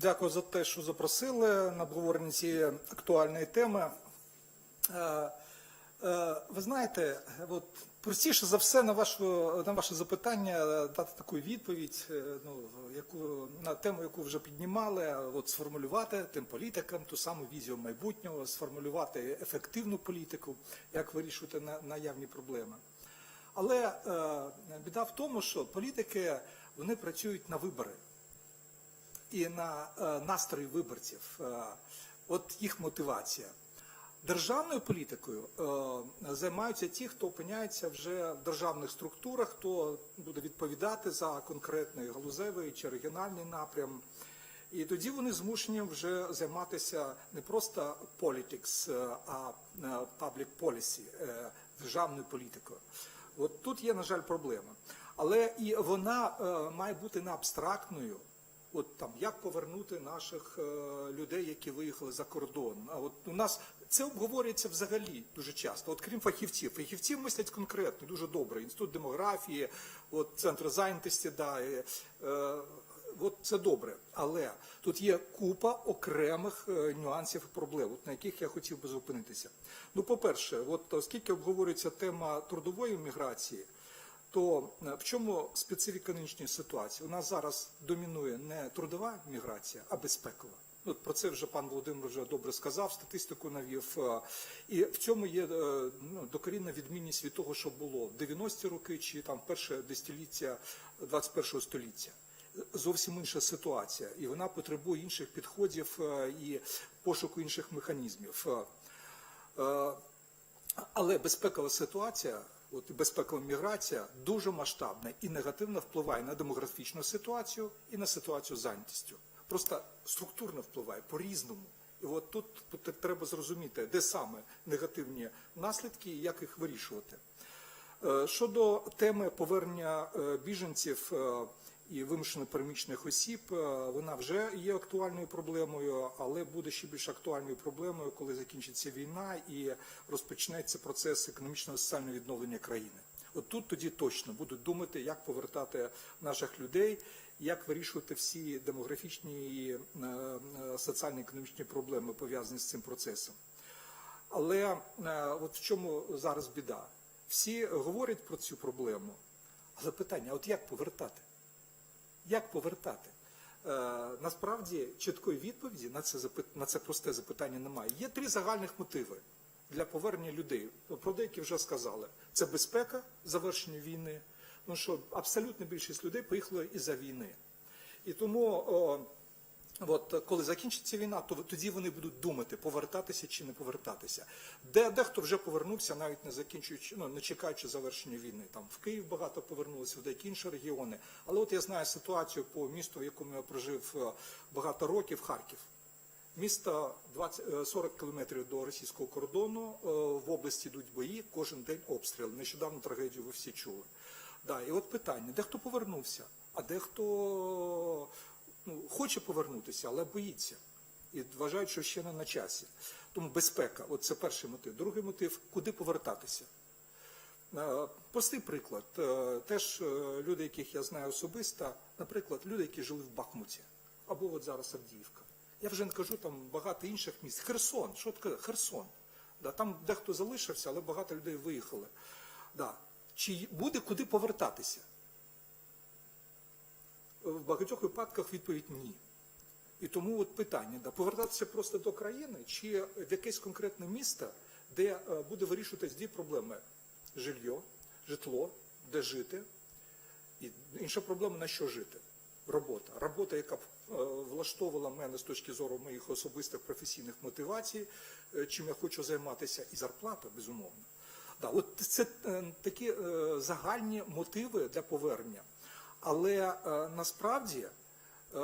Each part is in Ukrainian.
Дякую за те, що запросили на обговорення цієї актуальної теми. Е, е, Ви знаєте, от простіше за все на ваше, на ваше запитання е, дати таку відповідь, ну, яку, на тему, яку вже піднімали, от сформулювати тим політикам ту саму візію майбутнього, сформулювати ефективну політику, як вирішувати на- наявні проблеми. Але е, біда в тому, що політики вони працюють на вибори і на е, настрої виборців, е, от їх мотивація. Державною політикою е, займаються ті, хто опиняється вже в державних структурах, хто буде відповідати за конкретний галузевий чи регіональний напрям. І тоді вони змушені вже займатися не просто е, а policy, е, державною політикою. От тут є, на жаль, проблема. Але і вона має бути не абстрактною. От там як повернути наших е, людей, які виїхали за кордон. А от у нас це обговорюється взагалі дуже часто. От крім фахівців, фахівці мислять конкретно, дуже добре. Інститут демографії, от центр зайнятості, да, е, е, от це добре. Але тут є купа окремих е, нюансів і проблем, на яких я хотів би зупинитися. Ну, по-перше, от оскільки обговорюється тема трудової міграції. То е, в чому специфіка нинішньої ситуації? У нас зараз домінує не трудова міграція, а безпекова. Ну, от про це вже пан Володимир вже добре сказав, статистику навів. Е, І в цьому є е, ну, докорінна відмінність від того, що було в 90-ті роки чи там перше десятиліття 21-го століття. Зовсім інша ситуація, і вона потребує інших підходів і пошуку інших механізмів. Але безпекова ситуація, от безпекова міграція дуже масштабна і негативно впливає на демографічну ситуацію і на ситуацію з зайнятістю. Просто структурно впливає по-різному. І от тут треба зрозуміти, де саме негативні наслідки і як їх вирішувати. Е, Щодо теми повернення е, біженців е, і вимушено переміщених осіб, е, вона вже є актуальною проблемою, але буде ще більш актуальною проблемою, коли закінчиться війна і розпочнеться процес економічного соціального відновлення країни. От тут тоді точно будуть думати, як повертати наших людей, як вирішувати всі демографічні і е, е, соціально-економічні проблеми пов'язані з цим процесом. Але от в чому зараз біда? Всі говорять про цю проблему, але питання: от як повертати? Як повертати? Е, насправді чіткої відповіді на це на це просте запитання немає. Є три загальних мотиви для повернення людей. Про деякі вже сказали: це безпека завершення війни. Ну що абсолютна більшість людей поїхали із-за війни. І тому, о, от коли закінчиться війна, то тоді вони будуть думати, повертатися чи не повертатися. Де дехто вже повернувся, навіть не закінчуючи, ну не чекаючи завершення війни. Там в Київ багато повернулося, в деякі інші регіони. Але от я знаю ситуацію по місту, в якому я прожив е, багато років, Харків. Місто 20, е, 40 кілометрів до російського кордону. е, В області йдуть бої, кожен день обстріл. Нещодавно трагедію ви всі чули. Да, і от питання: дехто повернувся, а дехто ну, хоче повернутися, але боїться. І вважають, що ще не на часі. Тому безпека, це перший мотив. Другий мотив куди повертатися. Е, Простий приклад. Е, Теж е, люди, яких я знаю особисто, наприклад, люди, які жили в Бахмуті, або от зараз Авдіївка. Я вже не кажу там багато інших міст. Херсон, що таке? Херсон. Там дехто залишився, але багато людей виїхали. Чи буде куди повертатися? В багатьох випадках відповідь ні. І тому от питання, да, повертатися просто до країни чи в якесь конкретне місто, де е, буде вирішуватись дві проблеми: жилье, житло, де жити. І інша проблема на що жити? Робота. Робота, яка б е, влаштовувала мене з точки зору моїх особистих професійних мотивацій, е, чим я хочу займатися, і зарплата, безумовно. Да, от це такі загальні мотиви для повернення. Але е, насправді е,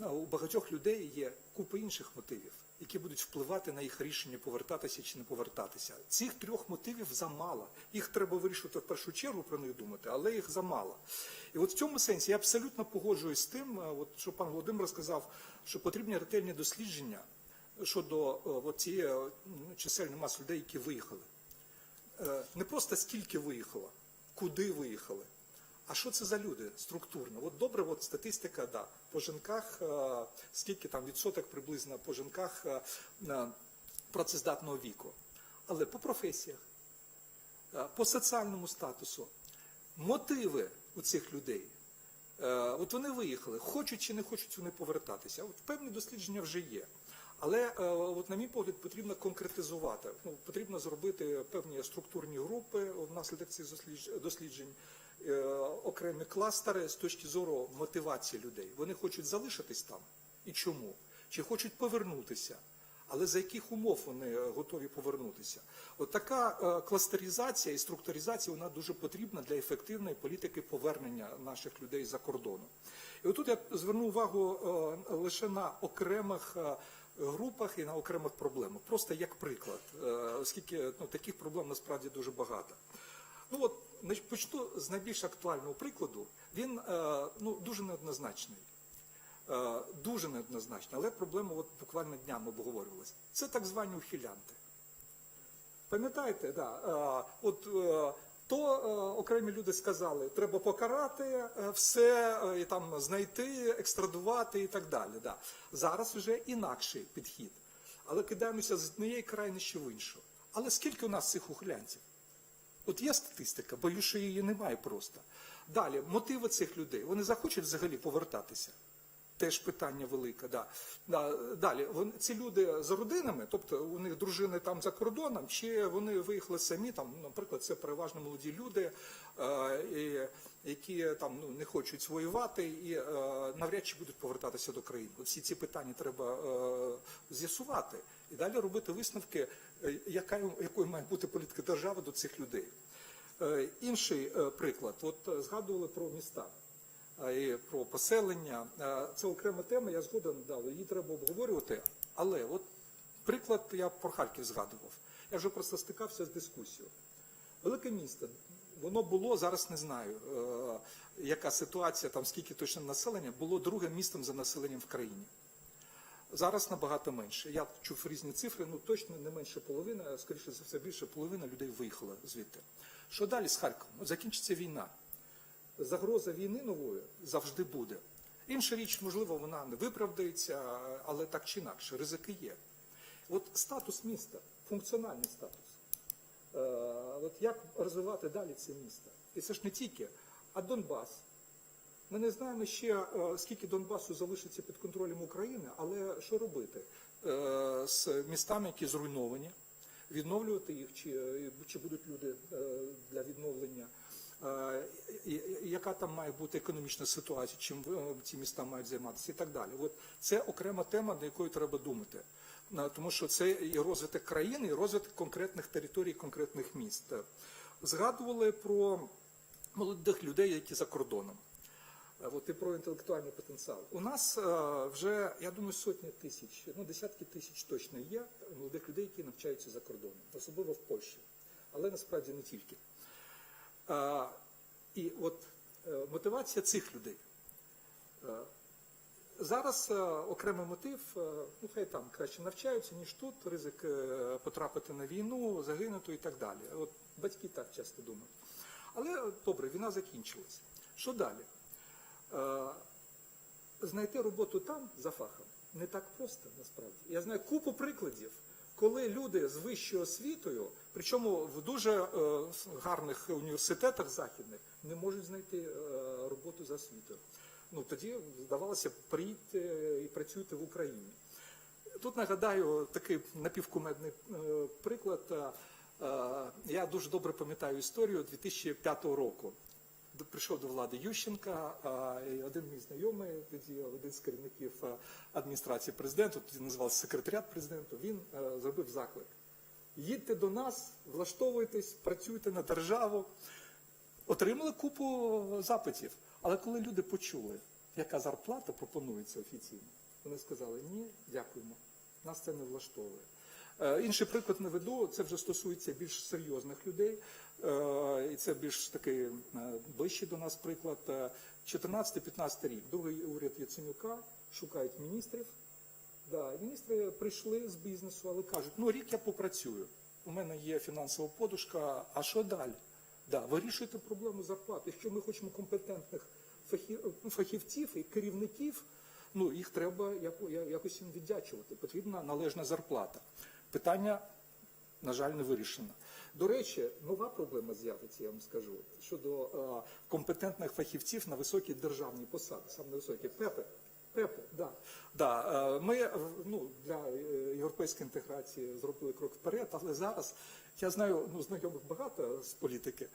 у багатьох людей є купа інших мотивів, які будуть впливати на їх рішення повертатися чи не повертатися. Цих трьох мотивів замало. Їх треба вирішувати в першу чергу про них думати, але їх замало. І от в цьому сенсі я абсолютно погоджуюсь з тим, е, от, що пан Володимир сказав, що потрібні ретельні дослідження щодо от цієї чисельної маси людей, які виїхали. Не просто скільки виїхало, куди виїхали, А що це за люди структурно? От добре, от статистика, да, по жінках, е, скільки там відсоток приблизно по жінках е, працездатного віку. Але по професіях, е, по соціальному статусу, мотиви у цих людей. От вони виїхали, хочуть чи не хочуть вони повертатися. От певні дослідження вже є. Але от, на мій погляд, потрібно конкретизувати. Ну, потрібно зробити певні структурні групи внаслідок цих досліджень, окремі кластери з точки зору мотивації людей. Вони хочуть залишитись там і чому? Чи хочуть повернутися? Але за яких умов вони е, готові повернутися? От така е, кластеризація і структуризація вона дуже потрібна для ефективної політики повернення наших людей за кордону. І отут я зверну увагу е, лише на окремих е, групах і на окремих проблемах. Просто як приклад, е, оскільки ну, таких проблем насправді дуже багато. Ну от почну з найбільш актуального прикладу. Він е, ну, дуже неоднозначний. Е, дуже неоднозначно, але проблема от буквально днями обговорювалася. Це так звані ухилянти. Пам'ятаєте, да, е, от то окремі люди сказали, треба покарати все і там знайти, екстрадувати і так далі. Да. Зараз вже інакший підхід. Але кидаємося з однієї крайнощі в іншу. Але скільки у нас цих ухилянців? От є статистика, боюсь, що її немає просто. Далі, мотиви цих людей. Вони захочуть взагалі повертатися. Теж питання велике. Да. Да, далі, вони, ці люди з родинами, тобто у них дружини там за кордоном, чи вони виїхали самі, там, наприклад, це переважно молоді люди, е, які там ну, не хочуть воювати і е, навряд чи будуть повертатися до країни. Всі ці питання треба е, з'ясувати і далі робити висновки, е, яка, якою має бути політика держави до цих людей. Е, Інший е, приклад, от згадували про міста і про поселення. Це окрема тема, я згоден дав, її треба обговорювати. Але от приклад я про Харків згадував. Я вже просто стикався з дискусією. Велике місто, воно було, зараз не знаю, яка ситуація, там скільки точно населення, було другим містом за населенням в країні. Зараз набагато менше. Я чув різні цифри, ну точно не менше половини, а скоріше за все більше половина людей виїхала звідти. Що далі з Харковом? Закінчиться війна. Загроза війни нової завжди буде. Інша річ, можливо, вона не виправдається, але так чи інакше, ризики є. От статус міста, функціональний статус. Е, От як розвивати далі це місто? І це ж не тільки, а Донбас. Ми не знаємо ще, е, скільки Донбасу залишиться під контролем України, але що робити Е, з містами, які зруйновані, відновлювати їх, чи, е, чи будуть люди для відновлення, яка там має бути економічна ситуація, чим ці міста мають займатися і так далі. От це окрема тема, на якою треба думати. Тому що це і розвиток країни, і розвиток конкретних територій, конкретних міст. Згадували про молодих людей, які за кордоном. От і про інтелектуальний потенціал. У нас е, вже, я думаю, сотні тисяч, ну десятки тисяч точно є молодих людей, які навчаються за кордоном, особливо в Польщі, але насправді не тільки. Е, І от е, мотивація цих людей. Зараз окремий мотив, ну хай там краще навчаються, ніж тут, ризик потрапити на війну, загинути і так далі. От батьки так часто думають. Але добре, війна закінчилась. Що далі? Е, Знайти роботу там за фахом не так просто насправді. Я знаю купу прикладів, коли люди з вищою освітою, причому в дуже е, гарних університетах західних, не можуть знайти е, роботу за освітою. Ну тоді здавалося, приїдьте і працюйте в Україні. Тут нагадаю такий напівкумедний приклад. Я дуже добре пам'ятаю історію 2005 року. Прийшов до влади Ющенка, і один мій знайомий, тоді один з керівників е, адміністрації президента, тоді називався секретаріат президенту, він е, зробив заклик. Їдьте до нас, влаштовуйтесь, працюйте на державу. Отримали купу запитів. Але коли люди почули, яка зарплата пропонується офіційно, вони сказали, ні, дякуємо, нас це не влаштовує. Е, Інший приклад наведу, це вже стосується більш серйозних людей, і це більш такий е, ближчий до нас приклад. Е, 14-15 рік, другий уряд Яценюка, шукають міністрів. Да, міністри прийшли з бізнесу, але кажуть, ну рік я попрацюю. У мене є фінансова подушка, а що далі? Да, вирішуйте проблему зарплат. Якщо ми хочемо компетентних ну, фахівців і керівників, ну їх треба якось їм віддячувати. Потрібна належна зарплата. Питання, на жаль, не вирішено. До речі, нова проблема з'явиться, я вам скажу, щодо е, компетентних фахівців на високі державні посади, саме на високі ПЕПи. ПЕПи, да. Да, е, ми е, ну, для європейської інтеграції зробили крок вперед, але зараз я знаю ну, знайомих багато з політики,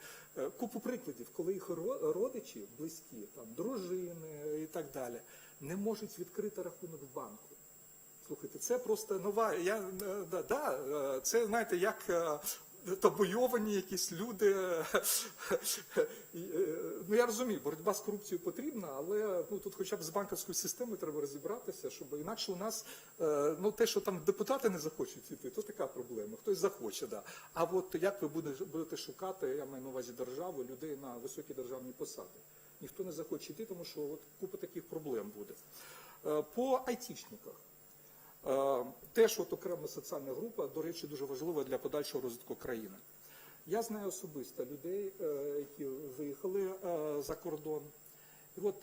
купу прикладів, коли їх родичі, близькі, там, дружини і так далі, не можуть відкрити рахунок в банку. Слухайте, це просто нова. Я е, да, да, е, це знаєте, як е, табуйовані якісь люди. Ну я розумію, боротьба з корупцією потрібна, але ну тут, хоча б з банківською системою, треба розібратися, щоб інакше у нас ну те, що там депутати не захочуть йти, то така проблема. Хтось захоче, да. А от як ви будете, шукати, я маю на увазі державу, людей на високі державні посади? Ніхто не захоче йти, тому що от купа таких проблем буде. По айтішниках. Е, Теж от окрема соціальна група, до речі, дуже важлива для подальшого розвитку країни. Я знаю особисто людей, е, які виїхали е, за кордон. І от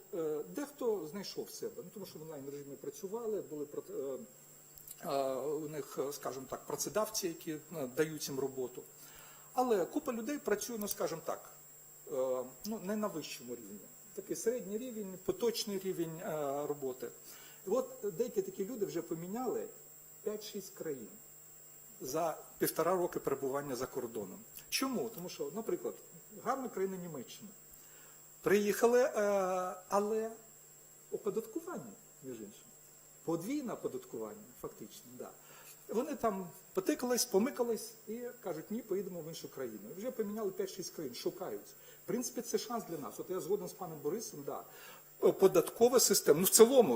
дехто знайшов себе, ну тому що в онлайн режимі працювали, були у них, скажімо так, працедавці, які дають їм роботу. Але купа людей працює, ну скажімо так, ну не на вищому рівні. Такий середній рівень, поточний рівень роботи. От деякі такі люди вже поміняли 5-6 країн за півтора роки перебування за кордоном. Чому? Тому що, наприклад, гарна країна Німеччина. Приїхали, е, але оподаткування, між іншим. Подвійне оподаткування, фактично, да. Вони там потикались, помикались і кажуть, ні, поїдемо в іншу країну. Вже поміняли 5-6 країн, шукають. В принципі, це шанс для нас. От я згоден з паном Борисом, да. Податкова система, ну в цілому,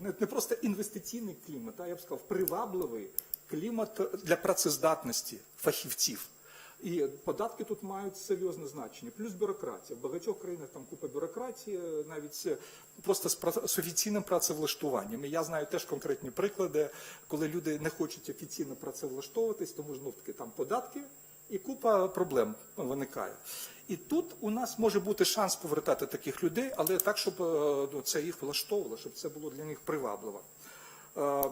е, не- просто інвестиційний клімат, а я б сказав, привабливий клімат для працездатності фахівців. І податки тут мають серйозне значення. Плюс бюрократія. В багатьох країнах там купа бюрократії, навіть е, просто з, офіційним працевлаштуванням. І я знаю теж конкретні приклади, коли люди не хочуть офіційно працевлаштовуватись, тому знов таки там податки і купа проблем виникає. І тут у нас може бути шанс повертати таких людей, але так, щоб е, ну, це їх влаштовувало, щоб це було для них привабливо. Е,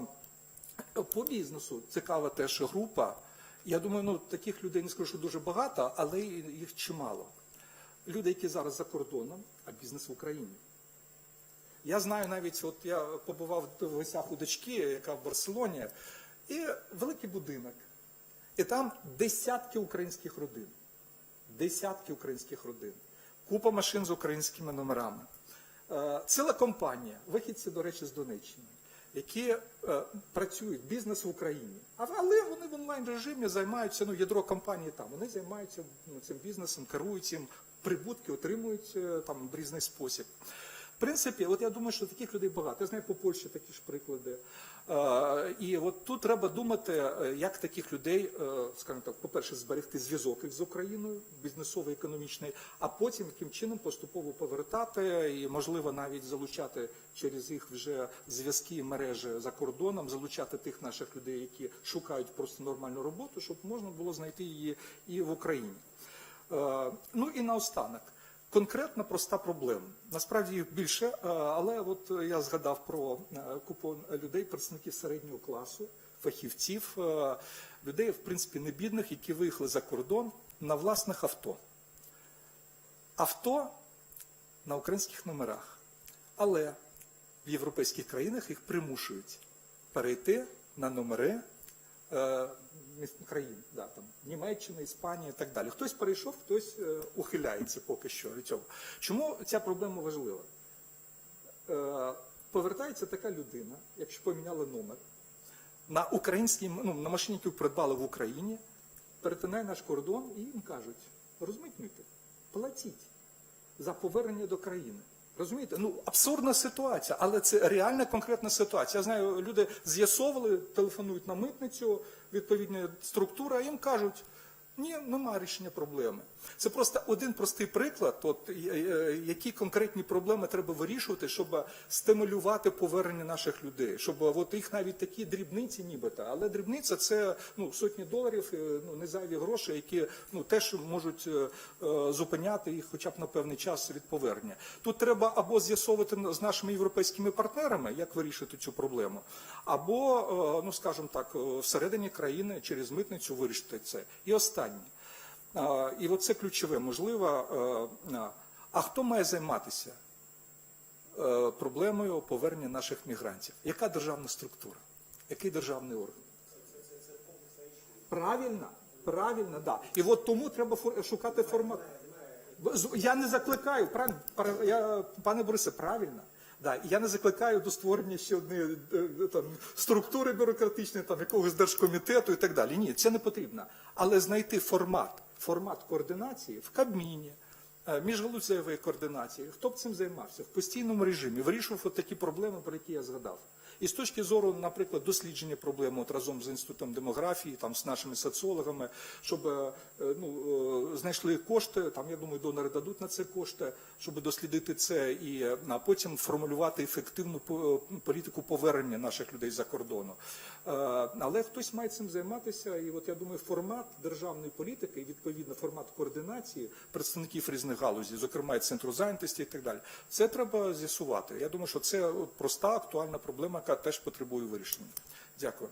по бізнесу цікава теж група. Я думаю, ну таких людей не скажу, що дуже багато, але їх чимало. Люди, які зараз за кордоном, а бізнес в Україні. Я знаю навіть, от я побував в гостях у дочки, яка в Барселоні, і великий будинок. І там десятки українських родин. Десятки українських родин. Купа машин з українськими номерами. Е, Ціла компанія, вихідці, до речі, з Донеччини, які е, працюють бізнес в Україні. Але вони в онлайн режимі займаються, ну, ядро компанії там, вони займаються ну, цим бізнесом, керують цим, прибутки отримують е, там в різний спосіб. В принципі, от я думаю, що таких людей багато. Я знаю по Польщі такі ж приклади. І от тут треба думати, е, як таких людей, е, скажімо так, по-перше, зберегти зв'язок із Україною, бізнесовий, економічний, а потім яким чином поступово повертати і, можливо, навіть залучати через їх вже зв'язки і мережі за кордоном, залучати тих наших людей, які шукають просто нормальну роботу, щоб можна було знайти її і в Україні. Е, Ну і наостанок. Конкретна проста проблема. Насправді їх більше, е, але от я згадав про е, купу людей, представників середнього класу, фахівців, е, людей, в принципі, не бідних, які виїхали за кордон на власних авто. Авто на українських номерах. Але в європейських країнах їх примушують перейти на номери країн, да, там, Німеччина, Іспанія і так далі. Хтось перейшов, хтось е, ухиляється поки що від цього. Чому ця проблема важлива? Е, повертається така людина, якщо поміняли номер, на українській, ну, на машині, яку придбали в Україні, перетинає наш кордон і їм кажуть, розмитнюйте, платіть за повернення до країни. Розумієте? Ну, абсурдна ситуація, але це реальна конкретна ситуація. Я знаю, люди з'ясовували, телефонують на митницю, відповідна структура, їм кажуть, Ні, немає рішення проблеми. Це просто один простий приклад, от, е, е, які конкретні проблеми треба вирішувати, щоб стимулювати повернення наших людей. Щоб от їх навіть такі дрібниці, нібито, але дрібниця це ну, сотні доларів, е, ну, не зайві гроші, які ну, теж можуть зупиняти їх хоча б на певний час від повернення. Тут треба або з'ясовувати з нашими європейськими партнерами, як вирішити цю проблему, або, ну скажімо так, всередині країни через митницю вирішити це. І останнє. А, І оце ключове, можливо. е, а, хто має займатися е, проблемою повернення наших мігрантів? Яка державна структура? Який державний орган? Правильно, правильно, да. І от тому треба шукати формат. Я не закликаю, я, пане Борисе, правильно. Да, я не закликаю до створення ще однієї е, там, структури бюрократичної, там, якогось держкомітету і так далі. Ні, це не потрібно. Але знайти формат, формат координації в Кабміні, е, міжгалузевої координації, хто б цим займався в постійному режимі, вирішував такі проблеми, про які я згадав. І з точки зору, наприклад, дослідження проблеми от разом з інститутом демографії, там з нашими соціологами, щоб е, ну, е, знайшли кошти, там я думаю, донори дадуть на це кошти, щоб дослідити це і е, а потім формулювати ефективну політику повернення наших людей за кордону. Е, Але хтось має цим займатися, і от я думаю, формат державної політики, і відповідно формат координації представників різних галузей, зокрема і центру зайнятості і так далі. Це треба з'ясувати. Я думаю, що це проста актуальна проблема, яка теж потребує вирішення. Дякую.